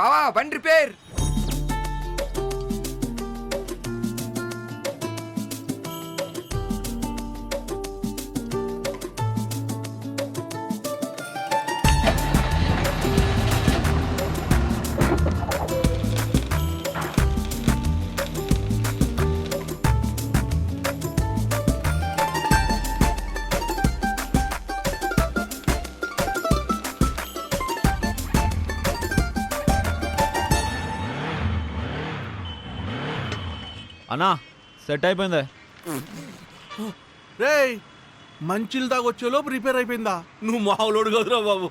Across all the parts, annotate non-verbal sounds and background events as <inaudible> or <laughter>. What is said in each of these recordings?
బావా బండి రిపేర్ అన్నా సెట్ అయిపోయిందే. రేయ్ మంచిలు దాగొచ్చేలోపు రిపేర్ అయిపోయిందా? నువ్వు మావులోడు కదురా బాబు.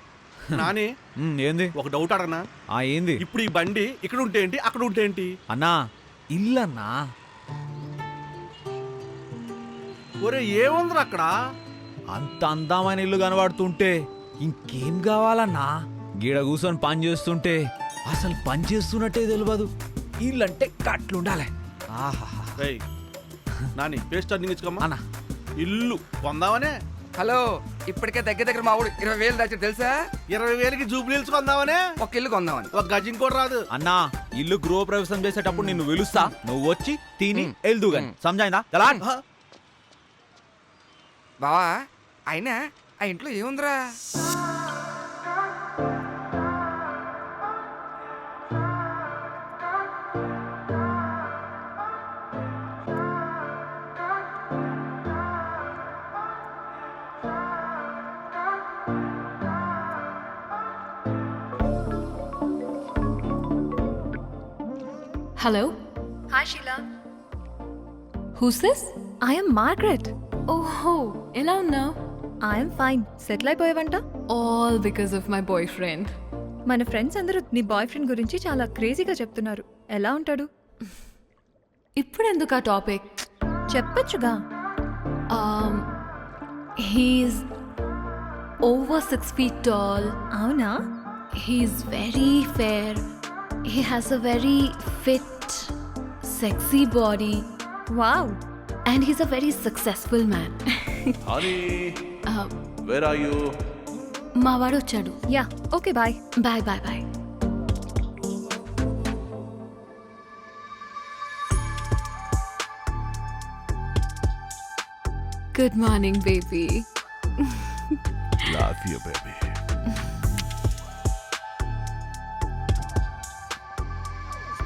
<laughs> నాని ఉమ్, ఏంది? ఒక డౌట్ అడగనా? ఆ ఏంది? ఇప్పుడు ఈ బండి ఇక్కడ ఉంటే ఏంటి అక్కడ ఉంటే ఏంటి? అన్నా ఇల్లన్నా? ఒరే ఏముందిరా అక్కడ? అంత అందమైన ఇల్లు కనబడుతుంటే ఇంకేం కావాలన్నా? గీడ కూర్చొని పని చేస్తుంటే అసలు పని చేస్తున్నట్టే తెలియదు ఇల్లంటే కట్లుండాలి. ఆహాహా. రేయ్ నాని పేస్ట్ ఇచ్చుకోమ్మా అన్నా. ఇల్లు కొందామనే? హలో ఇప్పటికే దగ్గర దగ్గర మా ఊడు ఇరవై వేలు దాచి తెలుసా? ఇరవై వేలకి జూబ్లీల్స్ కొందామనే? ఒక ఇల్లు కొందామని. ఒక గజం కూడా రాదు. అన్నా ఇల్లు గృహ ప్రవేశం చేసేటప్పుడు నిన్ను వెలుస్తా నువ్వు వచ్చి తిని వెళ్దు గాని సంజాయిందా? ఎలా? బావా అయినా ఆ ఇంట్లో ఏముందిరా? Hello? Hi Sheila. Who's this? I am Margaret. ఓహో ఎలా ఉన్నావు I am fine. Settle అయిపోయావంట all because of my boy friend మన ఫ్రెండ్స్ అందరూ నీ బాయ్ ఫ్రెండ్ గురించి చాలా క్రేజీగా చెప్తున్నారు ఎలా ఉంటాడు ఇప్పుడు ఎందుకు ఆ టాపిక్ చెప్పొచ్చుగా Um, he's over six feet tall అవునా he's very fair He has a very fit sexy body wow and he's a very successful man <laughs> Honey, where are you? మా వాడు వచ్చాడు yeah okay bye bye bye bye good morning baby Love you, baby. <laughs>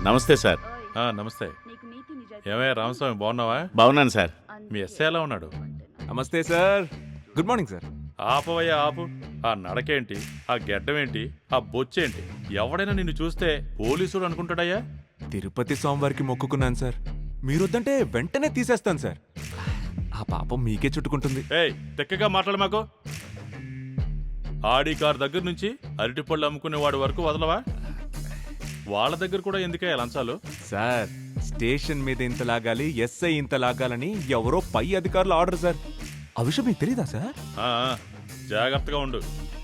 నమస్తే sir. ఆ, నమస్తే. ఏమయ్యా రామస్వామి బాగున్నావా? బాగున్నాను sir. మీ SI ఎలా ఉన్నాడు? నమస్తే సార్. Good morning sir. ఆపవయ్యా ఆపు. ఆ నడకేంటి ఆ గెడ్డమేంటి ఆ బొచ్చేంటి? ఎవడైనా నిన్ను చూస్తే పోలీసుడు అనుకుంటాడయ్యా? తిరుపతి స్వామివారికి మొక్కుకున్నాను సార్. మీరొద్దంటే వెంటనే తీసేస్తాను సార్. ఆ పాపం మీకే చుట్టుకుంటుంది. ఏయ్ తెక్కగా మాట్లాడు మాకు. ఆడి కార్ దగ్గర నుంచి అరటిపళ్ళు అమ్ముకునే వాడి వరకు వదలవా? వాళ్ళ దగ్గర కూడా ఎందుకే లంచాలు సార్ స్టేషన్ మీద ఇంత లాగాలి ఎస్ఐ ఇంత లాగాలని ఎవరో పై అధికారులు ఆర్డర్ సార్. ఆ విషయం మీకు తెలీదా సార్? ఆ, ఆ, జాగ్రత్తగా ఉండు.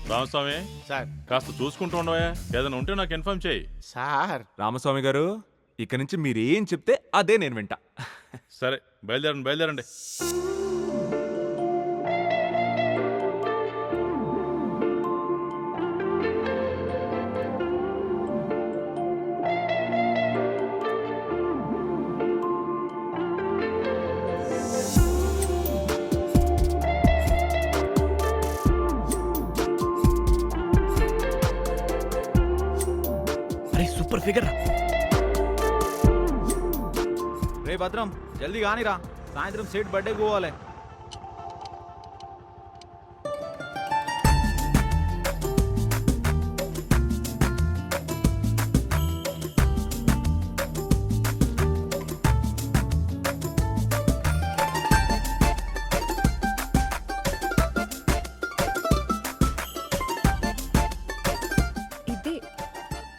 రామస్వామి సార్. కాస్త చూసుకుంటూ ఉండవా ఏదైనా ఉంటే నాకు ఇన్ఫార్మ్ చేయి. సార్. రామస్వామి గారు ఇక నుంచి మీరేం చెప్తే అదే నేను వింటా. సరే బయలుదేరండి బయలుదేరండి. సూపర్ ఫిగర్ రే. భద్రం జల్దీ కానిరా. సాయంత్రం సేట్ బర్త్డే పోవాలి.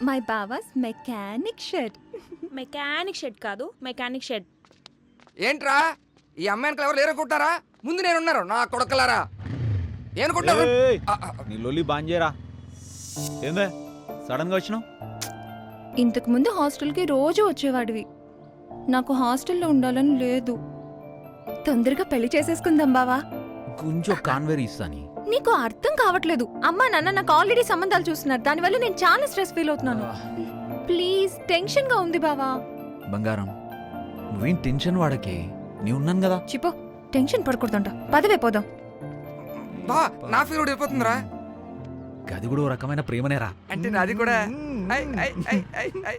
మై బావాస్ మెకానిక్ షెడ్ మెకానిక్ షెడ్ కాదు మెకానిక్ షెడ్ ఏంట్రా? ఈ అమ్మాయిని ఎవరు లేరనుకుంటారా ముందు నేనున్నారు నా కొడకలారా? ఏనుకుంటారు నీ లొల్లి బాన్ చేయరా? ఏందే? సడన్గా వచ్చినావు? ఇంతకు ముందు హాస్టల్కి రోజు వచ్చేవాడివి. నాకు హాస్టల్లో ఉండాలని లేదు. తొందరగా పెళ్ళి చేసేసుకుందాం బావా. కొంచెం కాన్వేర్ ఇస్తాని. నీకు అర్థం కావట్లేదు. అమ్మా నాన్న నాకు ఆల్రెడీ సంబంధాలు చూస్తున్నారు. దానివల్ల నేను చాలా స్ట్రెస్ ఫీల్ అవుతున్నాను. ప్లీజ్ టెన్షన్గా ఉంది బావా. బంగారం నువ్వేం టెన్షన్ వాడకే? నీ ఉన్నాను కదా. చిపో టెన్షన్ పడకూడదంట. పదవే పోదాం. బా నా ఫీల్ వెళ్ళిపోతుందిరా గది కూడా ఓ రకమైన ప్రేమనేరా. అంటే నాది కూడా. I, I, I, I, I.